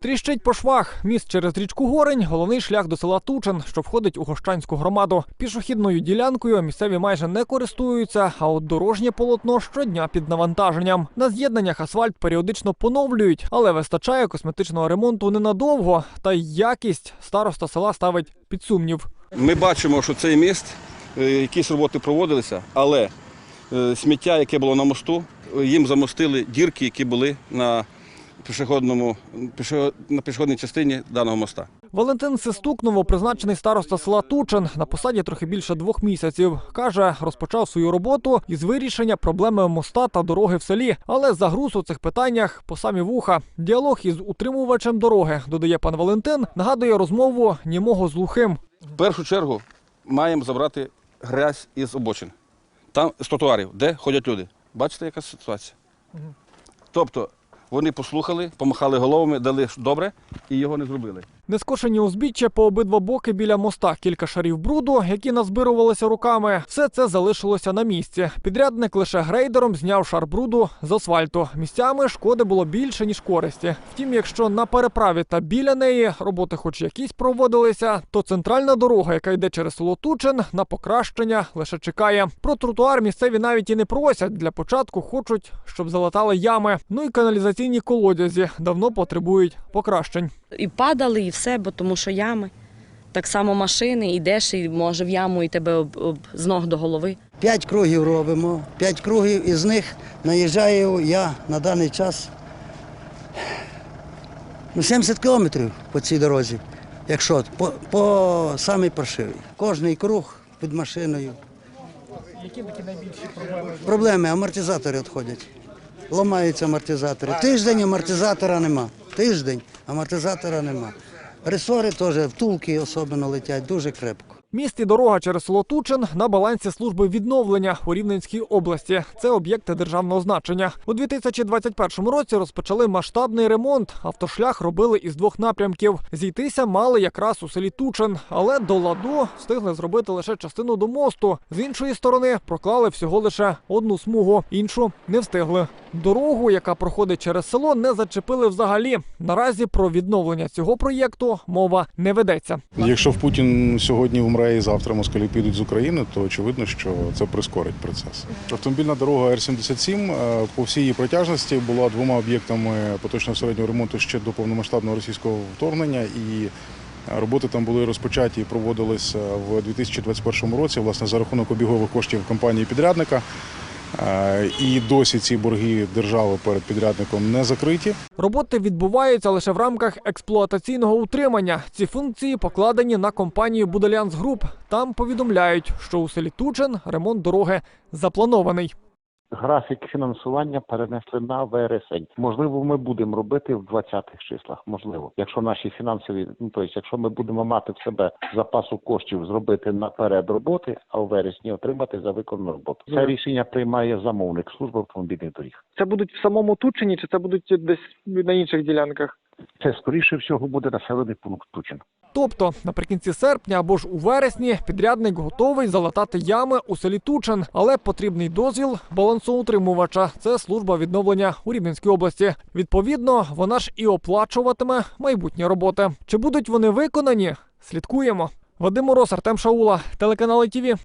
Тріщить по швах. Міст через річку Горень головний шлях до села Тучин, що входить у Гощанську громаду. Пішохідною ділянкою місцеві майже не користуються, а от дорожнє полотно щодня під навантаженням. На з'єднаннях асфальт періодично поновлюють, але вистачає косметичного ремонту ненадовго. Та й якість староста села ставить під сумнів. Ми бачимо, що цей міст, е, якісь роботи проводилися, але е, сміття, яке було на мосту, е, їм замостили дірки, які були на пішохідному на пішохідній частині даного моста. Валентин Сестук, новопризначений староста села Тучин, на посаді трохи більше двох місяців. Каже, розпочав свою роботу із вирішення проблеми моста та дороги в селі, але загруз у цих питаннях по самі вуха. Діалог із утримувачем дороги, додає пан Валентин, нагадує розмову німого з глухим. В першу чергу маємо забрати грязь із обочин, там з тротуарів, де ходять люди. Бачите, яка ситуація? Тобто вони послухали, помахали головами, дали добре і його не зробили. Нескошені узбіччя по обидва боки біля моста, кілька шарів бруду, які назбирувалися руками. Все це залишилося на місці. Підрядник лише грейдером зняв шар бруду з асфальту. Місцями шкоди було більше ніж користі. Втім, якщо на переправі та біля неї роботи, хоч якісь проводилися, то центральна дорога, яка йде через село на покращення лише чекає. Про тротуар місцеві навіть і не просять. Для початку хочуть, щоб залатали ями. Ну і каналізаційні колодязі давно потребують покращень. І падали, і все, бо тому що ями. Так само машини, йдеш і може в яму і тебе об, об, з ног до голови. П'ять кругів робимо. П'ять кругів із них наїжджаю я на даний час ну, 70 кілометрів по цій дорозі. Якщо по, по самій паршивій. Кожний круг під машиною. Які такі найбільші проблеми? Проблеми, амортизатори відходять. Ламаються амортизатори. Тиждень амортизатора нема. Тиждень амортизатора нема. Ресори теж втулки особливо летять дуже крепко. Міст і дорога через село Тучин на балансі служби відновлення у Рівненській області. Це об'єкти державного значення. У 2021 році розпочали масштабний ремонт. Автошлях робили із двох напрямків. Зійтися мали якраз у селі Тучин, але до ладу встигли зробити лише частину до мосту. З іншої сторони проклали всього лише одну смугу, іншу не встигли. Дорогу, яка проходить через село, не зачепили взагалі. Наразі про відновлення цього проєкту мова не ведеться. Якщо Путін сьогодні вмре і завтра москалі підуть з України, то очевидно, що це прискорить процес. Автомобільна дорога Р-77 е, по всій її протяжності була двома об'єктами поточного середнього ремонту ще до повномасштабного російського вторгнення і. е, Роботи там були розпочаті і проводились е, в 2021 році, власне, за рахунок обігових коштів компанії підрядника. Е, І досі ці борги держави перед підрядником не закриті. Роботи відбуваються лише в рамках експлуатаційного утримання. Ці функції покладені на компанію Будалянс Груп. Там повідомляють, що у селі Тучин ремонт дороги запланований. Графік фінансування перенесли на вересень. Можливо, ми будемо робити в 20-х числах. Можливо, якщо наші фінансові, ну тобто, якщо ми будемо мати в себе запасу коштів зробити наперед роботи, а у вересні отримати за виконану роботу. Це рішення приймає замовник служби автомобільних доріг. Це будуть в самому Тучині, чи це будуть десь на інших ділянках? Це скоріше всього буде населений пункт Тучин. Тобто наприкінці серпня або ж у вересні підрядник готовий залатати ями у селі Тучин, але потрібний дозвіл балансоутримувача. Це служба відновлення у Рівненській області. Відповідно, вона ж і оплачуватиме майбутні роботи. Чи будуть вони виконані? Слідкуємо. Вадим Мороз, Артем Шаула, телеканал ITV.